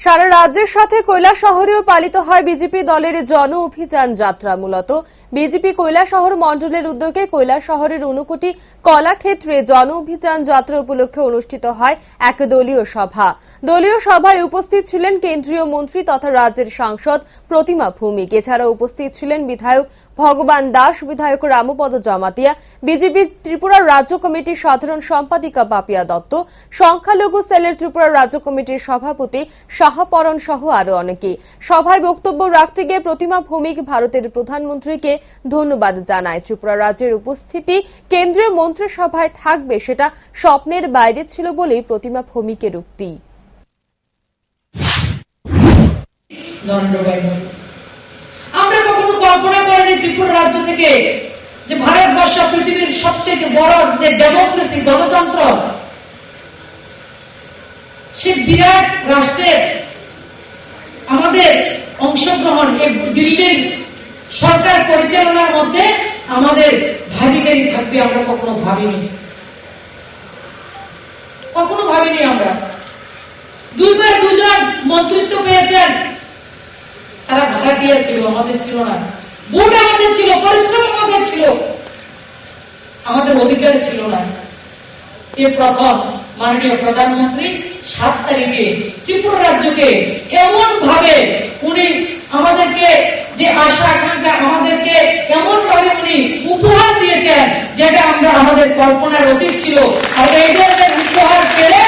সারা রাজ্যের সাথে কৈলাস শহরেও পালিত হয় বিজেপি দলের জন অভিযান যাত্রা মূলত। বিজেপি কৈলা শহর মণ্ডলের উদ্যোগে কৈলা শহরের অনুকোটি কলাক্ষেত্রে জন অভিযান যাত্রা উপলক্ষে অনুষ্ঠিত হয় এক দলীয় সভা। দলীয় সভায় উপস্থিত ছিলেন কেন্দ্রীয় মন্ত্রী তথা রাজ্যের সাংসদ প্রতিমা ভৌমিক। এছাড়া উপস্থিত ছিলেন বিধায়ক ভগবান দাস, বিধায়ক রামপদ জমাতিয়া, বিজেপি ত্রিপুরা রাজ্য কমিটির সাধারণ সম্পাদিকা পাপিয়া দত্ত, সংখ্যালঘু সেলের ত্রিপুরা রাজ্য কমিটির সভাপতি শাহপরণ সহ আরও অনেকে। সভায় বক্তব্য রাখতে গিয়ে প্রতিমা ভৌমিক ভারতের প্রধানমন্ত্রীকে ধন্যবাদ জানায় ত্রিপুরা রাজ্যের উপস্থিতি। কেন্দ্রীয় মন্ত্রিসভায় থাকবে সেটা স্বপ্নের বাইরে ছিল বলেই প্রতিমা ভৌমিকের উক্তি আমরা কখনো কল্পনা করিনি ত্রিপুরা রাজ্য থেকে যে ভারতবর্ষ পৃথিবীর সবচেয়ে বড় যে ডেমোক্রেসি, গণতন্ত্র, সে বিরাট রাষ্ট্রের আমাদের অংশগ্রহণ দিল্লির পরিচালনার মধ্যে আমাদের ভাগিদারি থাকবে আমরা কখনো ভাবিনি। কখনো ভাবিনি আমরা। দুইবার দুজন মন্ত্রিত্ব পেয়েছেন। তারা ভাড়াটিয়া ছিল আমাদের ছিল না। ভোট আমাদের ছিল, পরিশ্রম আমাদের ছিল। আমাদের অধিকার ছিল না। এ প্রথম মাননীয় প্রধানমন্ত্রী সাত তারিখে ত্রিপুরা রাজ্যকে এমন ভাবে উনি আমাদেরকে যে আশা আকাঙ্ক্ষা আমাদেরকে এমন ভাবে উনি উপহার দিয়েছেন যেটা আমরা আমাদের কল্পনার অতীত ছিল। উপহার পেলে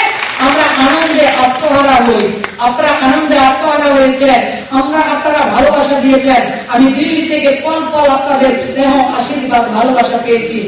আমরা আনন্দে আত্মহারা হই। আপনারা আনন্দে আত্মহারা হয়েছেন। আমরা আপনারা ভালোবাসা দিয়েছেন। আমি দিল্লি থেকে পল পল আপনাদের স্নেহ, আশীর্বাদ, ভালোবাসা পেয়েছি।